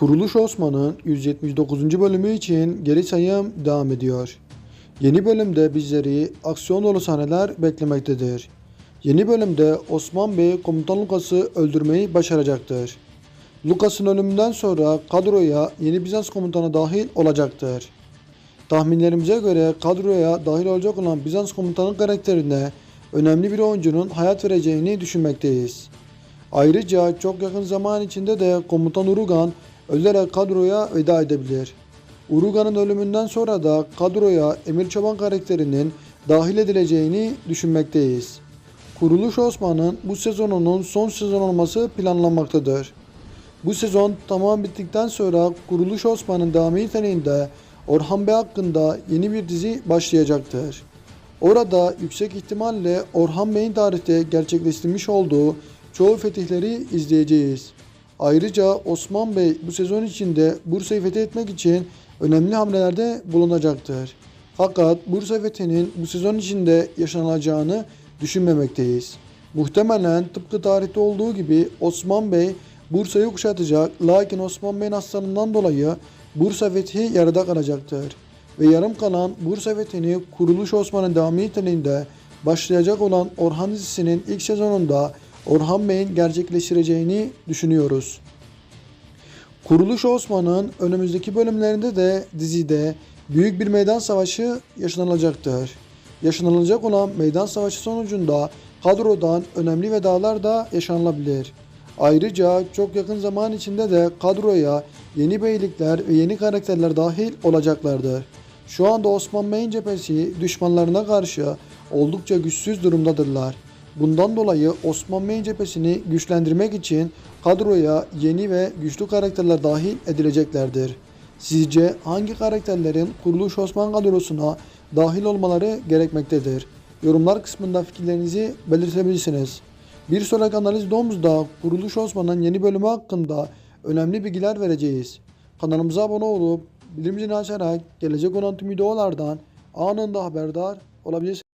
Kuruluş Osman'ın 179. bölümü için geri sayım devam ediyor. Yeni bölümde bizleri aksiyon dolu sahneler beklemektedir. Yeni bölümde Osman Bey komutan Lukas'ı öldürmeyi başaracaktır. Lukas'ın ölümünden sonra kadroya yeni Bizans komutanı dahil olacaktır. Tahminlerimize göre kadroya dahil olacak olan Bizans komutanı karakterine önemli bir oyuncunun hayat vereceğini düşünmekteyiz. Ayrıca çok yakın zaman içinde de komutan Urugan ölerek kadroya veda edebilir. Urugan'ın ölümünden sonra da kadroya Emir Çoban karakterinin dahil edileceğini düşünmekteyiz. Kuruluş Osman'ın bu sezonunun son sezon olması planlanmaktadır. Bu sezon tamam bittikten sonra Kuruluş Osman'ın devamı niteliğinde Orhan Bey hakkında yeni bir dizi başlayacaktır. Orada yüksek ihtimalle Orhan Bey'in tarihte gerçekleştirmiş olduğu çoğu fetihleri izleyeceğiz. Ayrıca Osman Bey bu sezon içinde Bursa'yı fethetmek için önemli hamlelerde bulunacaktır. Fakat Bursa fethinin bu sezon içinde yaşanacağını düşünmemekteyiz. Muhtemelen tıpkı tarihte olduğu gibi Osman Bey Bursa'yı kuşatacak lakin Osman Bey'in hastalığından dolayı Bursa fethi yarıda kalacaktır. Ve yarım kalan Bursa fethini Kuruluş Osman'ın devamı niteliğinde başlayacak olan Orhan dizisinin ilk sezonunda Orhan Bey'in gerçekleştireceğini düşünüyoruz. Kuruluş Osman'ın önümüzdeki bölümlerinde de dizide büyük bir meydan savaşı yaşanılacaktır. Yaşanılacak olan meydan savaşı sonucunda kadrodan önemli vedalar da yaşanılabilir. Ayrıca çok yakın zaman içinde de kadroya yeni beylikler ve yeni karakterler dahil olacaklardır. Şu anda Osman Bey'in cephesi düşmanlarına karşı oldukça güçsüz durumdadırlar. Bundan dolayı Osman Bey'in cephesini güçlendirmek için kadroya yeni ve güçlü karakterler dahil edileceklerdir. Sizce hangi karakterlerin Kuruluş Osman kadrosuna dahil olmaları gerekmektedir? Yorumlar kısmında fikirlerinizi belirtebilirsiniz. Bir sonraki analiz videomuzda Kuruluş Osman'ın yeni bölümü hakkında önemli bilgiler vereceğiz. Kanalımıza abone olup bildirim açarak gelecek olan tüm videolardan anında haberdar olabilirsiniz.